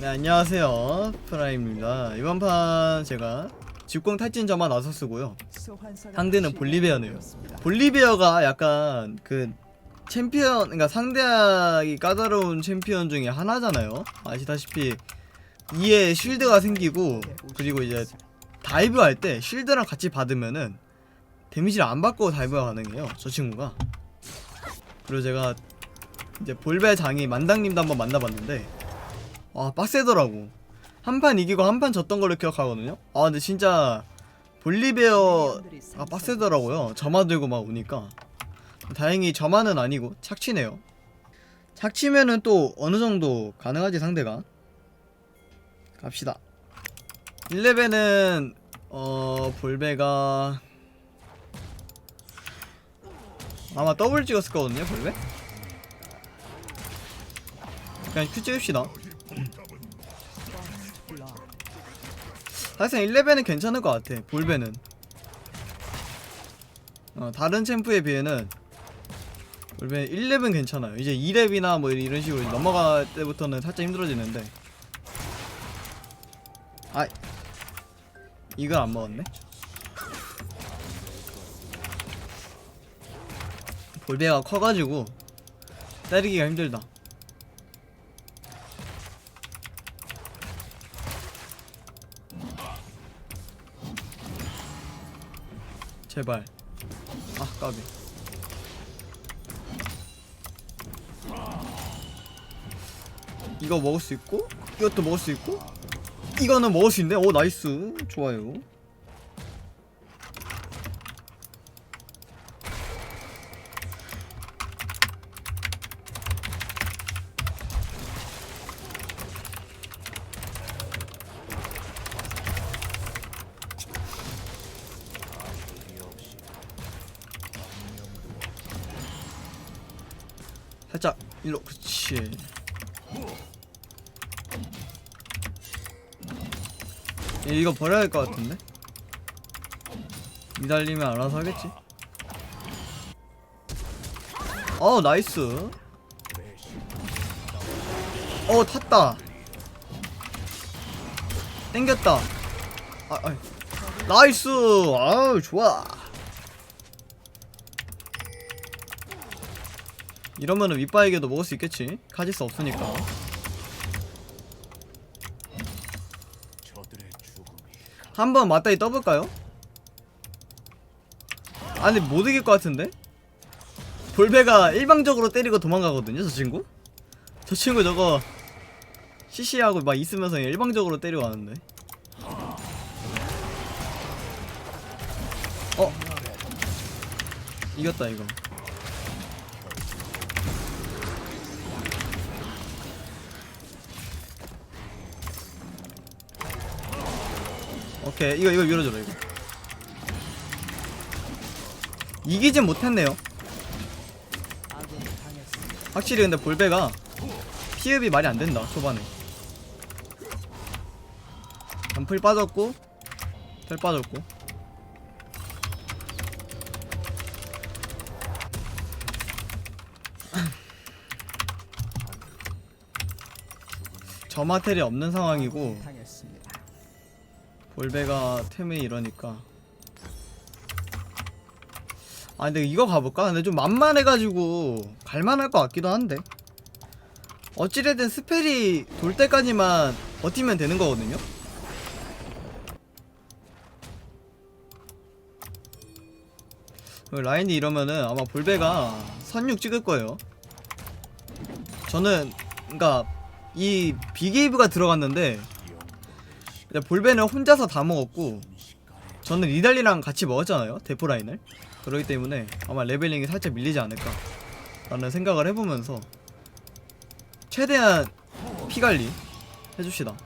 네 안녕하세요. 프라임입니다. 이번 판 제가 집공 탈진 저만 와서 쓰고요. 상대는 볼리베어네요. 볼리베어가 약간 그 챔피언 그러니까 상대하기 까다로운 챔피언 중에 하나잖아요. 아시다시피 이에 쉴드가 생기고 그리고 이제 다이브 할 때 쉴드랑 같이 받으면은 데미지를 안 받고 다이브가 가능해요 저 친구가. 그리고 제가 이제 볼베 장이 만당님도 한번 만나봤는데 와 빡세더라고. 한 판 이기고 한 판 졌던 걸로 기억하거든요? 아 근데 진짜 볼리베어가 빡세더라고요. 점화 들고 막 오니까. 다행히 점화는 아니고 착취네요. 착취면은 또 어느 정도 가능하지 상대가? 갑시다. 1레벨은 어 볼베가 아마 더블 찍었을 거거든요 볼베? 그냥 큐 찍읍시다 사실 1레벨은 괜찮을 것 같아 볼베는. 어, 다른 챔프에 비해는 볼베 1렙은 괜찮아요. 이제 2렙이나 뭐 이런 식으로 넘어갈 때부터는 살짝 힘들어지는데. 아 이걸 안 먹었네? 볼베가 커가지고 때리기가 힘들다 제발. 아 까비. 이거 먹을 수 있고 이것도 먹을 수 있고 이거는 먹을 수 있네. 오 나이스. 좋아요 살짝 일로 그렇지 예, 이거 버려야 할 것 같은데? 니달리면 알아서 하겠지? 어 나이스. 어 탔다. 땡겼다. 아, 아 나이스. 아우 좋아 이러면은 윗바에게도 먹을 수 있겠지 카지스 없으니까 한번 맞다이 떠볼까요? 아니 못 이길 것 같은데? 볼베가 일방적으로 때리고 도망가거든요 저 친구? 저 친구 저거 CC하고 막 있으면서 일방적으로 때려가는데 어? 이겼다 이거 오케이 이거 이거 밀어줘라 이거. 이기진 못했네요. 확실히 근데 볼베가 피흡이 말이 안 된다 초반에. 단풀 빠졌고 털 빠졌고. 점화텔이 없는 상황이고 볼베가 템이 이러니까 아 근데 이거 가볼까? 근데 좀 만만해가지고 갈만할 것 같기도 한데 어찌됐든 스펠이 돌 때까지만 버티면 되는 거거든요? 그 라인이 이러면은 아마 볼베가 선육 찍을 거예요 저는 그니까 이 비게이브가 들어갔는데 근데 볼베는 혼자서 다 먹었고 저는 리달리랑 같이 먹었잖아요 대포 라인을. 그렇기 때문에 아마 레벨링이 살짝 밀리지 않을까 라는 생각을 해보면서 최대한 피관리 해줍시다.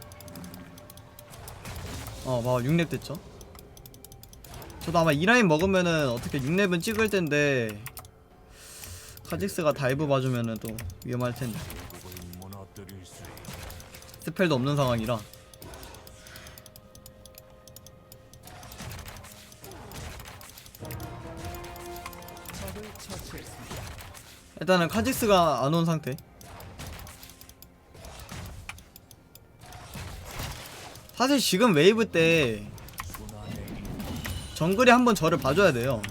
어 봐봐 6렙 됐죠? 저도 아마 이 라인 먹으면은 어떻게 6렙은 찍을 텐데 카직스가 다이브 봐주면은 또 위험할 텐데. 스펠도 없는 상황이라 일단은 카직스가 안 온 상태 사실 지금 웨이브 때 정글이 한번 저를 봐줘야 돼요.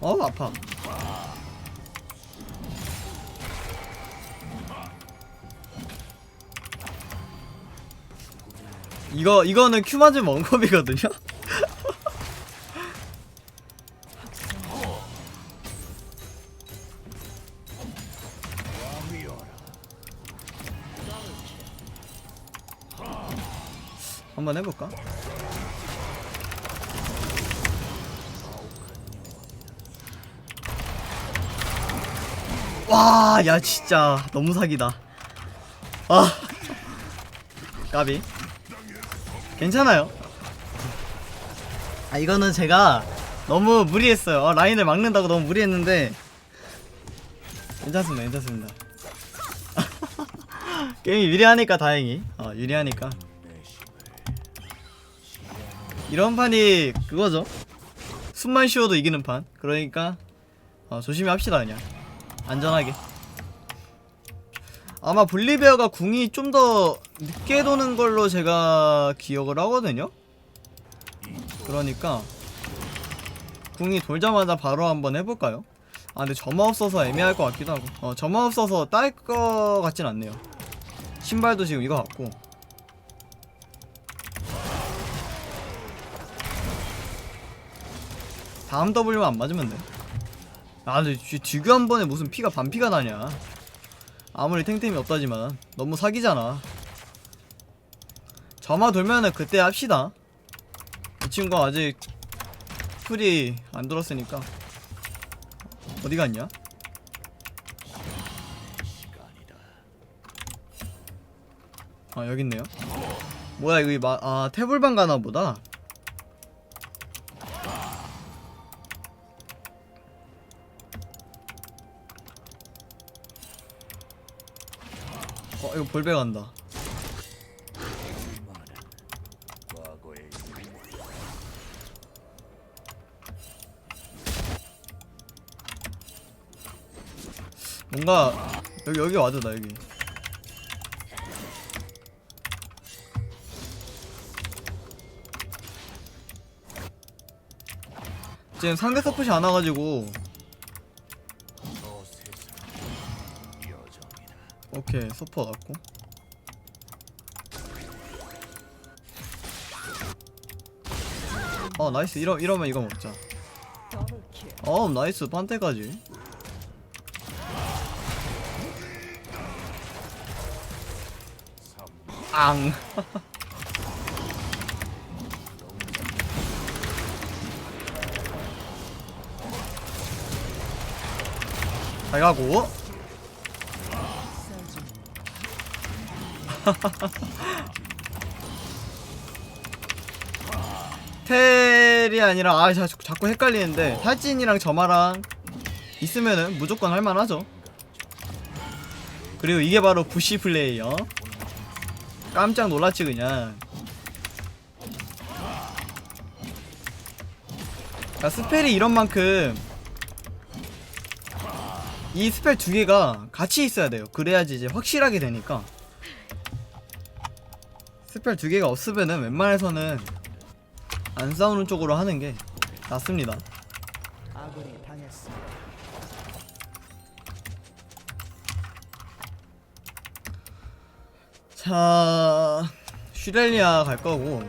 어 아파. 이거 이거는 큐 맞으면 원컵이거든요. 한번 해볼까? 와, 야 진짜 너무 사기다. 아, 까비. 괜찮아요. 아 이거는 제가 너무 무리했어요. 어, 라인을 막는다고 너무 무리했는데 괜찮습니다, 괜찮습니다. 게임이 유리하니까 다행히. 어, 유리하니까. 이런 판이 그거죠. 숨만 쉬어도 이기는 판. 그러니까 어, 조심히 합시다 그냥. 안전하게. 아마 볼리베어가 궁이 좀 더 늦게 도는 걸로 제가 기억을 하거든요. 그러니까 궁이 돌자마자 바로 한번 해볼까요? 아 근데 점화 없어서 애매할 것 같기도 하고 어 점화 없어서 딸 것 같진 않네요 신발도 지금 이거 같고 다음 W만 안 맞으면 돼. 아, 근데 뒤- 뒤교 한 번에 무슨 피가 반피가 나냐. 아무리 탱템이 없다지만 너무 사기잖아. 점화 돌면은 그때 합시다. 이 친구가 아직 풀이 안 돌았으니까. 어디 갔냐? 아 여기 있네요. 뭐야 이거 이 마, 아 태블방 가나 보다. 이거 볼배 간다. 뭔가 여기 여기 와도다 여기. 지금 상대 서폿이 안 와가지고 오케이 서퍼 왔고. 어 나이스. 이러, 이러면 이거 먹자. 어 나이스. 판테까지. 앙. 잘 가고 텔이 아니라 아 자, 자꾸 헷갈리는데 탈진이랑 점화랑 있으면은 무조건 할만하죠. 그리고 이게 바로 부시 플레이어 깜짝 놀랐지 그냥. 야, 스펠이 이런 만큼 이 스펠 두 개가 같이 있어야 돼요. 그래야지 이제 확실하게 되니까 스펠 두 개가 없으면은 웬만해서는 안 싸우는 쪽으로 하는 게 낫습니다. 아군이 당했습니다. 자, 슈렐리아 갈 거고.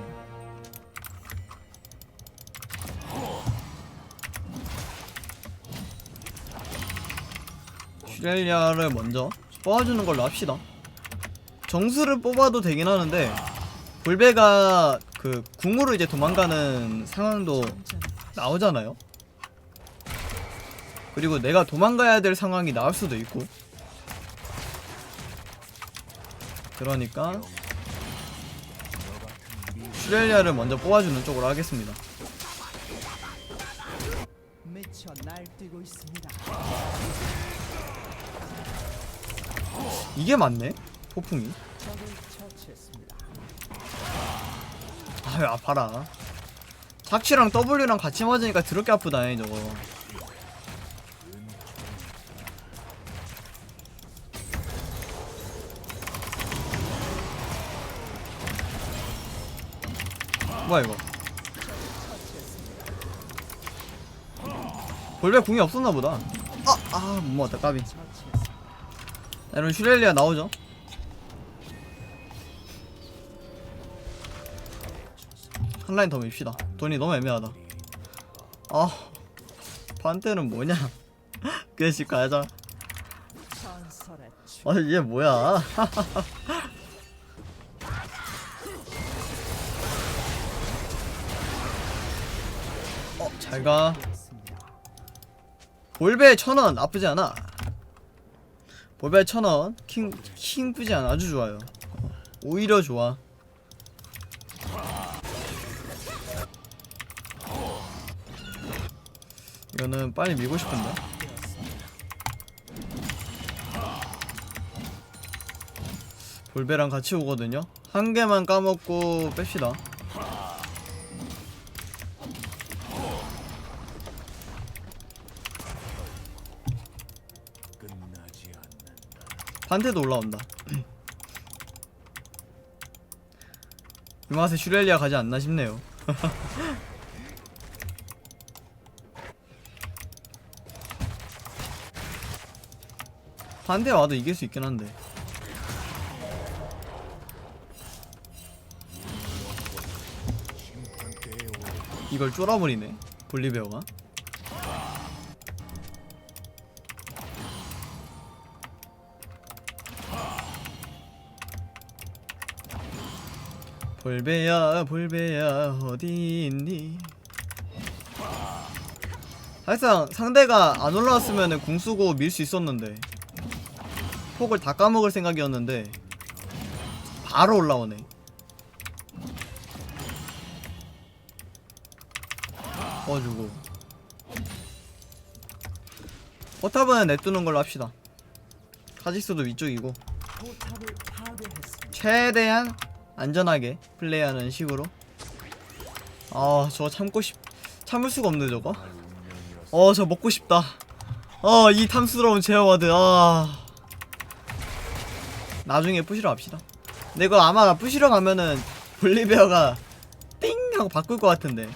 슈렐리아를 먼저 뽑아주는 걸로 합시다. 정수를 뽑아도 되긴 하는데 볼베가 그 궁으로 이제 도망가는 상황도 나오잖아요. 그리고 내가 도망가야 될 상황이 나올 수도 있고. 그러니까 슈렐리아를 먼저 뽑아주는 쪽으로 하겠습니다. 이게 맞네? 폭풍이. 아유 아파라. 착취랑 W랑 같이 맞으니까 드럽게 아프다잉 저거 뭐야 이거 볼베 궁이 없었나 보다 아아못 먹었다 까비. 자, 이런 슈렐리아 나오죠 한 라인 더 밉시다. 돈이 너무 애매하다. 아 반대는 뭐냐? 그래씩 가자. 전설의 추아얘 뭐야? 어 잘가. 볼베 천원 나쁘지 않아. 볼베 천원 킹, 킹 뿌지 않아. 아주 좋아요. 어, 오히려 좋아 이거는 빨리 밀고 싶은데? 볼베랑 같이 오거든요? 한 개만 까먹고 뺍시다. 반대도 올라온다. 이 맛에 슈렐리아 가지 않나 싶네요 반대 와도 이길 수 있긴 한데. 이걸 쫄아버리네 볼리베어가. 볼베야 볼베야 어디 있니? 사실상 상대가 안 올라왔으면 궁 쓰고 밀 수 있었는데 폭을 다 까먹을 생각이었는데 바로 올라오네. 어주고. 포탑은 냅두는 걸로 합시다. 카직스도 위쪽이고. 최대한 안전하게 플레이하는 식으로. 아 저거 참고 싶 참을 수가 없네 저거. 어 저 먹고 싶다. 어 이 탐스러운 제어와드 아 나중에 부시러 갑시다 근데 이거 아마 부시러 가면은 볼리베어가 띵 하고 바꿀 것 같은데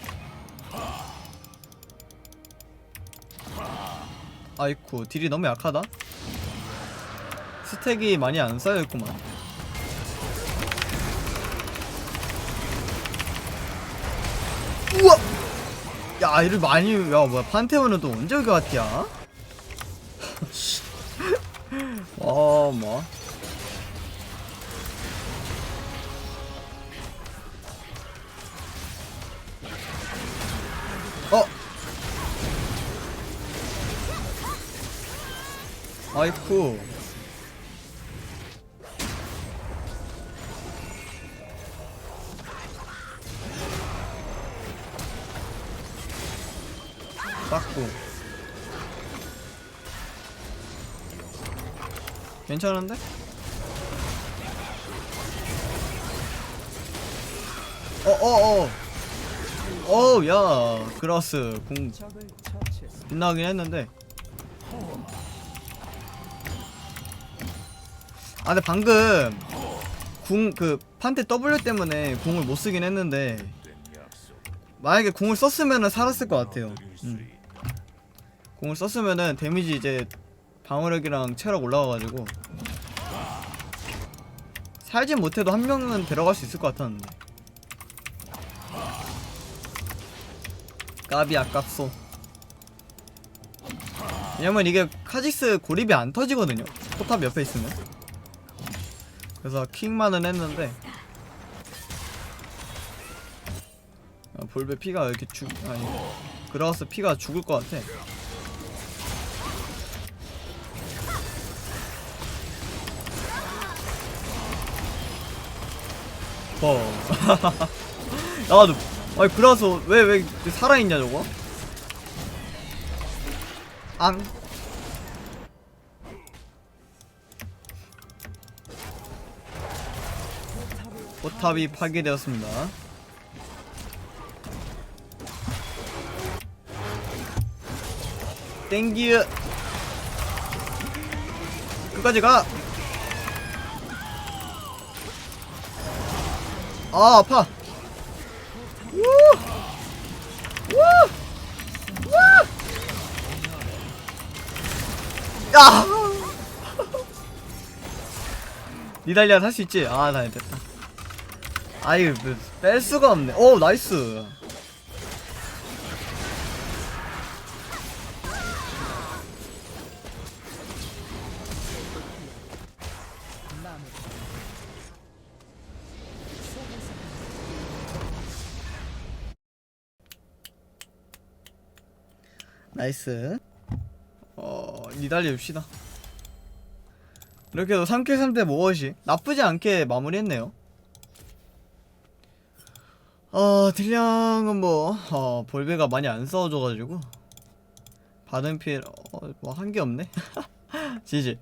아이쿠 딜이 너무 약하다 스택이 많이 안 쌓여있구만 우와! 야, 이를 많이, 야, 뭐야, 판테온은 또 언제 여기 왔디야? 어, 뭐. 아이쿠. 빡고 괜찮은데? 어어어 어우 야 그라스 공. 빗나가긴 했는데 아 근데 방금 궁 그 판테 W 때문에 궁을 못 쓰긴 했는데 만약에 궁을 썼으면은 살았을 것 같아요. 음. 공을 썼으면은 데미지 이제 방어력이랑 체력 올라가가지고 살진 못해도 한 명은 데려갈 수 있을 것 같았는데. 까비 아깝소. 왜냐면 이게 카직스 고립이 안 터지거든요. 포탑 옆에 있으면 그래서 킹만은 했는데 아, 볼베 피가 이렇게 죽 아니 그라우스 피가 죽을 것 같아 어. 야, 너, 아니, 그라서, 왜, 왜, 살아있냐, 저거? 앙. 포탑이 파괴되었습니다. 땡기으 끝까지 가! 아 아파. 니달리아 살 수 있지? 아 나 됐다. 아이, 뭐, 뺄 수가 없네. 오, 나이스. 나이스. 어, 니달리 봅시다. 이렇게 해서 3킬 3대 모엇이 나쁘지 않게 마무리했네요. 어, 딜량은 뭐, 어, 볼베가 많이 안 싸워줘가지고. 받은 필, 어, 뭐, 한 게 없네? 지지.